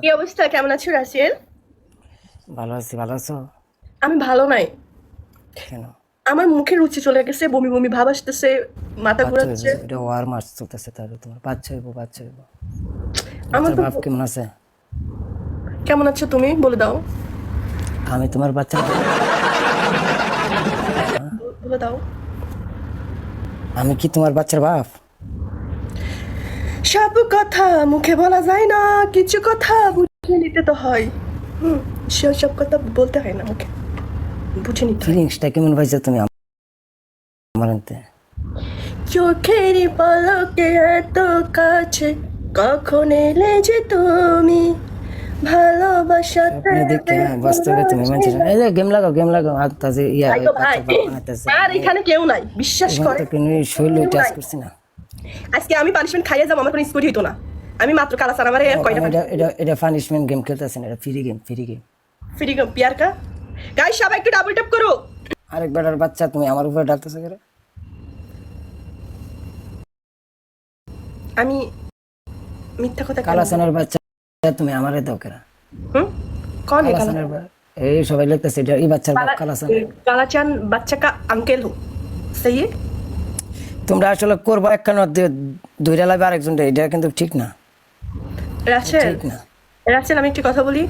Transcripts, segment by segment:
কি অবস্থা? কেমন আছো রাসেল? ভালো আছি ভালো আছো? আমি ভালো নাই। কেন? আমার মুখে রুচি চলে গেছে বমি বমি ভাব আসতেছে মাথা ঘোরাচ্ছে। এটা ওয়ার মাস চলতেছে তাহলে তোমার বাচ্চা হইব বাচ্চা হইব। আমার বাপ কেমন আছে? কেমন আছো তুমি? বলে দাও। আমি তোমার বাচ্চা বলে দাও। আমি কি তোমার বাচ্চার বাপ? সব কথা মুখে বলা যায় না কিছু কথা বুঝে নিতে তো হয়। হুম সব কথা বলতে হয় না মুখে। বুঝে নিতে ফিলিংসটা কেমন পাইছো তুমি আম- আমার আনতে? চোখের পলকে এত কাছে কখন এলে যে তুমি? বাস্তবে তুমি মানুষের এই যে গেম লাগাও গেম লাগাও। আর তাজে ইয়া আর এখানে কেউ নাই বিশ্বাস এখন করে। তো শৈল টাচ করছি না। আজকে আমি পানিশমেন্ট খাইয়ে যাবো আমার কোনো স্কুল হইতো না আমি মাত্র কালা সার আমার কয়টা এটা এটা এটা পানিশমেন্ট গেম খেলতেছে না এটা free game free game free game peer কা গাইস সবাই একটু ডাবল ট্যাপ করো আরেক বেটার বাচ্চা তুমি আমার উপরে ডাকতেছো কেন আমি মিথ্যা কথা কেন কালাসানের বাচ্চা তুমি আমারে দাও কেন হুম कौन है काला কালাসানের বা- এই সবাই লিখতেছে এটা এই বাচ্চার বাপ কালাসান कालाचान बच्चा का अंकल हो सही है তোমরা আসলে করব একখান দুইটা লাগবে আরেকজন এটা কিন্তু ঠিক না। রাসেল ঠিক না। রাসেল আমি একটি কথা বলি।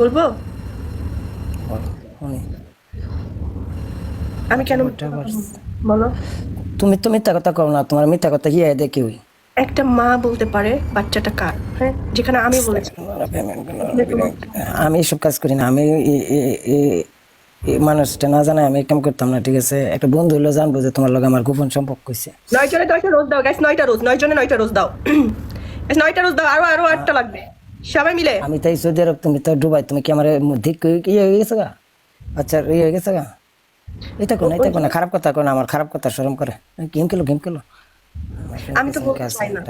বলব? আমি কেন বলো। তুমি তো মিথ্যা কথা কও না তোমার মিথ্যা কথা কি দেখি ওই একটা মা বলতে পারে বাচ্চাটা কার? হ্যাঁ যেখানে আমি বলেছি। আমি এসব কাজ করি না আমি মানুষটা না জানাই আমি কাম করতাম না ঠিক আছে? একটা বন্ধু হলে জানব যে তোমার লগে আমার গোপন সম্পর্ক নয় জনে নয়টা রোজ দাও গাইস নয়টা রোজ নয় জনে নয়টা রোজ দাও। নয়টা রোজ দাও আরও আরও আটটা লাগবে। সবাই মিলে। আমি তাই সৌদি আরব তুমি তো ডুবাই তুমি কি আমার ধিক ইয়ে হয়ে গেছে গা? আচ্ছা ইয়ে হয়ে গেছে গা? এটা কোন এটা কোন খারাপ কথা কোন আমার খারাপ কথা শরম করে। গেম খেলো গেম খেলো। আমি তো বলতে চাই না।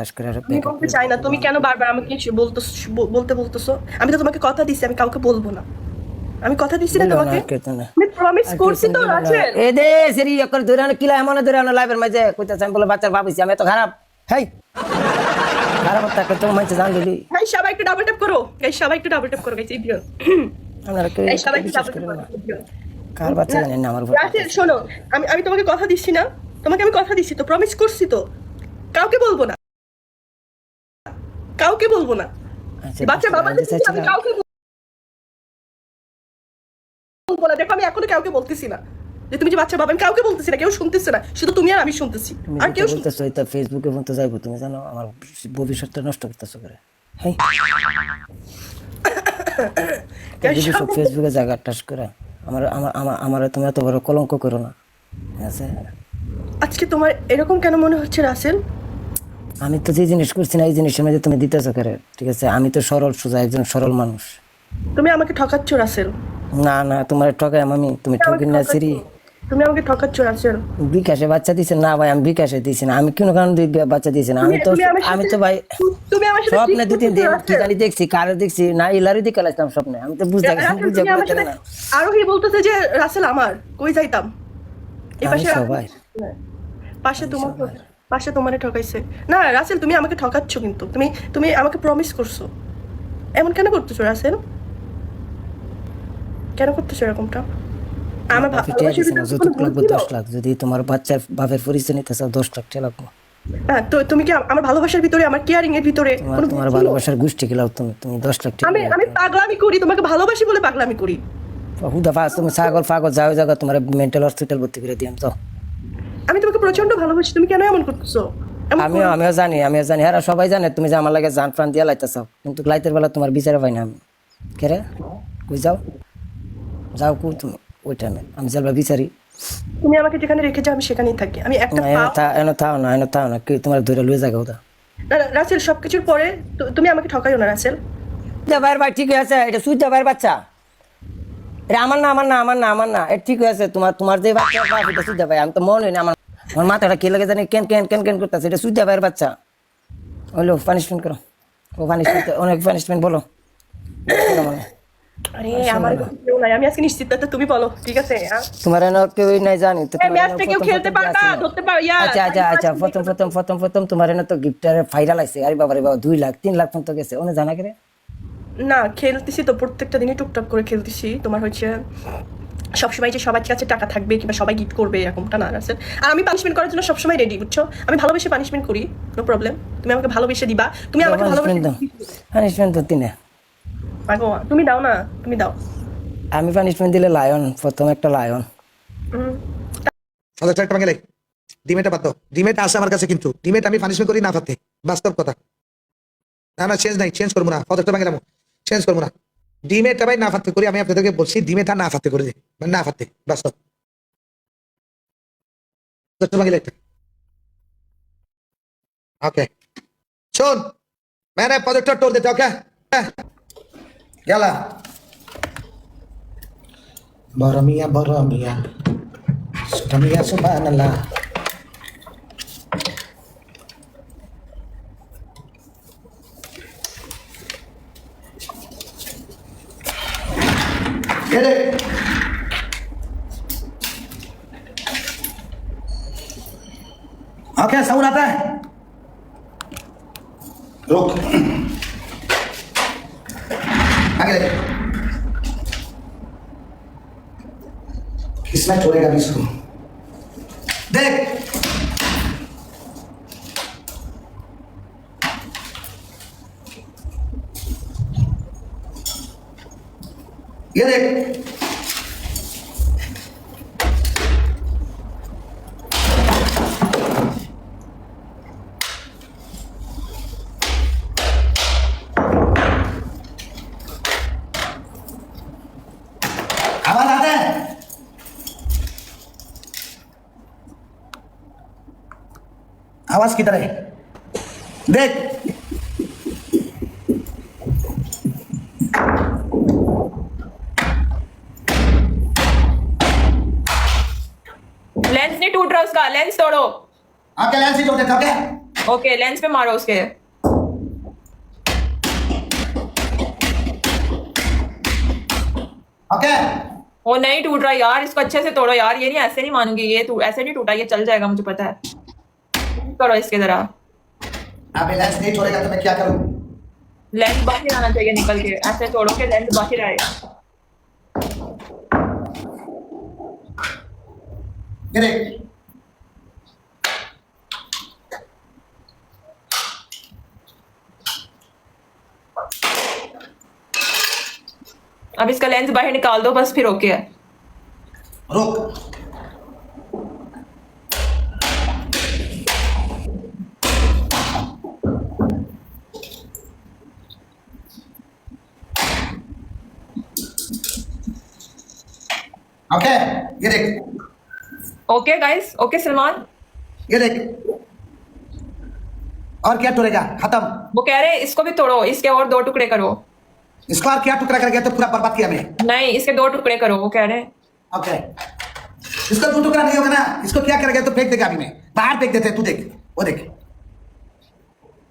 আমি বলতে চাই না তুমি কেন বারবার আমাকে বলতো বলতে বলতেছো? আমি তো তোমাকে কথা দিছি আমি কাউকে বলব না। আমি কথা দিছি না তোমাকে? আমি প্রমিস করছি তো রাজেল এ দে সেরি একর দৌড়ানো কিলা এমন দৌড়ানো লাইভের মাঝে। কইতাছে আমি বলে বাচ্চার ভাবিছি আমি তো খারাপ। হেই! খারাপ থাকে তো মানছে জান দিলি গাইস সবাই একটু ডাবল ট্যাপ করো। গাইস সবাই একটু ডাবল ট্যাপ করো গাইস ইডিয়ন আপনারা কেউ গাইস সবাই একটু ডাবল ট্যাপ করো কার বাচ্চা জানেন না আমার উপর রাজেল শোনো আমি আমি তোমাকে কথা দিচ্ছি না। তোমাকে আমি কথা দিচ্ছি তো প্রমিস করছি তো। কাউকে বলব না। কাউকে বলব না। আচ্ছা, বাচ্চা বাবা। কাউকে বলব না দেখো আমি এখনও কাউকে বলতেছি না। যে তুমি যে বাচ্চা বাবা আমি কাউকে বলতেছি না কেউ শুনতেছে না। শুধু তুমি আর আমি শুনতেছি। আর কেউ বলতেছো এটা ফেসবুকে পর্যন্ত যাইবো তুমি জানো আমার ভবিষ্যৎটা নষ্ট করতেছো করে। সব ফেসবুকে জায়গা টাস করে। আমার আমার আমার আমার তুমি এত বড় কলঙ্ক করো না। ঠিক আছে? আজকে তোমার এরকম কেন মনে হচ্ছে রাসেল? আমি তো যে জিনিস করছি না এই জিনিসের মধ্যে তুমি দিতেছো করে। ঠিক আছে? আমি তো সরল সোজা একজন সরল মানুষ। তুমি আমাকে ঠকাচ্ছ রাসেল। না না তোমার ঠকাই আমি। তুমি ঠকিন না সিরি। তুমি আমাকে ঠকাচ্ছ রাসেল বিকাশে বাচ্চা দিছে না ভাই আমি বিকাশে দিছি না। আমি কোনো কারণ দিয়ে বাচ্চা দিছি না। আমি তো আমি তো ভাই তুমি আমার সাথে স্বপ্নে দুই তিন দিন কি জানি দেখছি কারে দেখছি না ইলারি দিকে লাগতাম স্বপ্নে। আমি তো বুঝতে রাসেল, বুঝতে পারতাম না। আরোহী বলতেছে যে রাসেল আমার কই যাইতাম? এই পাশে সবাই। পাশে তোমার পাশে তোমারে ঠকাইছে। না রাসেল তুমি আমাকে ঠকাচ্ছ কিন্তু। তুমি তুমি আমাকে প্রমিস করছ। এমন কেন করতেছো রাসেল? কেন করতেছো এরকমটা? আমার? দশ লাখ যদি তোমার বাচ্চার বাপের পরিচয় নিতে চাও দশ লাখ টাকা লাগবে। হ্যাঁ তো তুমি কি আম- আমার ভালোবাসার ভিতরে আমার কেয়ারিং এর ভিতরে তোমার কোনো ভুল তোমার ভালোবাসার গোষ্ঠী গেলাও তুমি তুমি দশ লাখ টাকা আমি আমি পাগলামি করি তোমাকে ভালোবাসি বলে পাগলামি করি। হুদা ফাস তুমি ছাগল ফাগল যাও জায়গা তোমার মেন্টাল হসপিটাল ভর্তি করে দিয়াম তো আমি তোমাকে প্রচণ্ড ভালোবাসি তুমি কেন এমন করতেছো? আমিও আমিও জানি আমিও জানি। হ্যাঁ সবাই জানে তুমি যে আমার লাগে জান প্রাণ দিয়া লাইতেছ। কিন্তু লাইতের বেলা তোমার বিচারে পাই না আমি। কে রে? কই যাও যাও কু তুমি ওই টাইমে আমি যাবা বিচারি। তুমি আমাকে যেখানে রেখেছো আমি সেখানেই থাকি। আমি একটা না এনে থাও না এনে থাও না কি তোমার ধরে লুয়ে জায়গা ওটা? না, না, রাসেল সবকিছুর পরে তুমি আমাকে ঠকাইও না রাসেল। ভাইয়ের ভাই ঠিক আছে এটা সুইতা ভাইয়ের বাচ্চা। এটা আমার না আমার না আমার না আমার না। এটা ঠিক আছে তোমার তোমার যে বাচ্চা এটা সুইতা ভাই আমি তো মন মনে না আমার আমার মাথাটা কে লাগে জানি? কেন কেন কেন কেন করতেছে? এটা সুইতা ভাইয়ের বাচ্চা। হলো পানিশমেন্ট করো। ও পানিশমেন্ট অনেক পানিশমেন্ট বলো। মানে আরে আমার কাছে কেউ নাই। আমি আজকে নিশ্চিত তো তুমি বলো ঠিক আছে? তোমার এনে কেউই নাই জানি তো এই তোমার ম্যাচ এনে থেকেও প্রথম খেলতে প্রথম পারবা কি আছিল? ধরতে পারো ইয়া আচ্ছা আচ্ছা আচ্ছা প্রথম প্রথম প্রথম প্রথম তোমার এনে তো গিফটার ফাইনাল আছে আরে বাবা রে বাবা দুই লাখ তিন লাখ পর্যন্ত গেছে ওনে জানা করে? না খেলতেছি তো প্রত্যেকটা দিনই টুকটাক করে খেলতেছি। তোমার হচ্ছে সবসময় যে সবার কাছে টাকা থাকবে কিংবা সবাই গিফট করবে এরকমটা না আছে আর আমি পানিশমেন্ট করার জন্য সবসময় রেডি বুঝছ? আমি ভালোবেসে পানিশমেন্ট করি নো প্রবলেম তুমি আমাকে ভালোবেসে দিবা তুমি আমাকে ভালোবেসে পানিশমেন্ট পানিশমেন্ট তো তিনে। পাগো, তুমি দাও না তুমি দাও আমি পানিশমেন্ট দিলে লায়ন প্রথম একটা লায়ন হুম। ফাদার একটা ভাঙলে ডিমেটা বাদ দাও ডিমেটা আছে আমার কাছে কিন্তু ডিমেট আমি পানিশমেন্ট করি না ফাতে বাস্তব কথা না না চেঞ্জ নাই চেঞ্জ করবো না ফাদারটা ভাঙে চেঞ্জ করবো না ডিমেটা ভাই না ফাতে করি আমি আপনাদেরকে বলছি ডিমেটা না ফাতে করে দিই মানে না ফাতে বাস্তব ফাদারটা ভাঙলে একটা ওকে শোন मैंने प्रोजेक्टर तोड़ देता okay Yalah. Baramiya, baramiya. Kamiya, subhanallah. Get it? Okay, sahur apa? Look. आगे देख। किसमें छोड़ेगा भी इसको। देख। ये देख आवाज़ आता है आवाज़ किधर है? देख। लेंस नहीं टूट रहा उसका। लेंस तोड़ो। आपके लेंस ही जोड़ते ओके ओके लेंस पे मारो उसके। ओके वो नहीं टूट रहा यार इसको अच्छे से तोड़ो यार। ये नहीं ऐसे नहीं मानूँगी। ये ऐसे नहीं टूटा ये चल जाएगा मुझे पता है। करो इसके जरा। आप लेंस नहीं छोड़ेगा तो मैं क्या करूँ? लेंस बाहर आना चाहिए निकल के। ऐसे तोड़ो के लेंस बाहर आए। देख। अब इसका लेंस बाहर निकाल दो बस फिर ओके है। रुक। ओके ये देख ओके गाइस ओके सलमान ये देख और क्या तोड़ेगा? खत्म। वो कह रहे इसको भी तोड़ो इसके और दो टुकड़े करो। इसको और क्या टुकड़ा कर गया तो पूरा बर्बाद किया मैंने। नहीं इसके दो टुकड़े करो वो कह रहे ओके इसको दो टुकड़ा नहीं होगा ना। इसको क्या करेगा? तो फेंक देगा अभी मैं। बाहर फेंक देते तू देख। वो देख।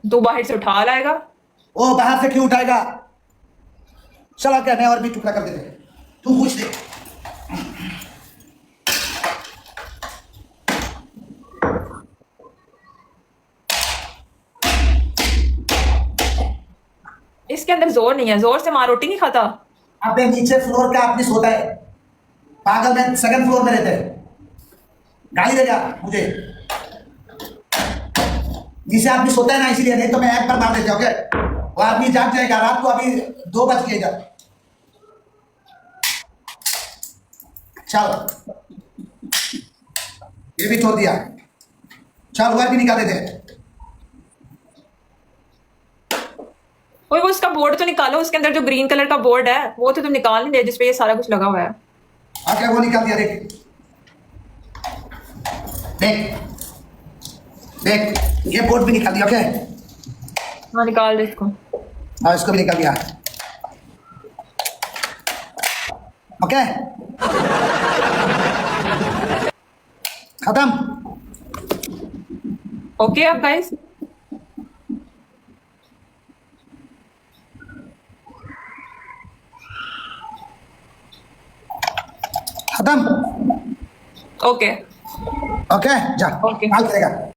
तू बाहर से उठा लाएगा। वो बाहर से क्यों उठाएगा? चलो क्या मैं और भी टुकड़ा कर देते तू पूछ दे इसके अंदर ज़ोर नहीं है। ज़ोर से मार, रोटी नहीं खाता? अबे नीचे फ्लोर का आदमी सोता है। पागल में सेकंड फ्लोर में रहते हैं। गाली देगा मुझे। नीचे आदमी सोता है ना, इसीलिए नहीं तो मैं एक बार मार देता ओके वो आदमी जाग जाएगा, रात को अभी दो बज गए इधर। चल। ये भी छोड़ दिया। चल वह भी निकाल देते हैं ओए वो उसका बोर्ड तो निकालो उसके अंदर जो ग्रीन कलर का बोर्ड है वो तो तुम निकाल नहीं दे जिसपे ये सारा कुछ लगा हुआ है। आके वो निकाल दिया? देख। देख। देख। ये बोर्ड भी निकाल दिया ओके हाँ निकाल दे इसको। हाँ इसको भी निकाल दिया। ओके खत्म। ओके अब गाइस खत्म ओके ओके जा ओके okay.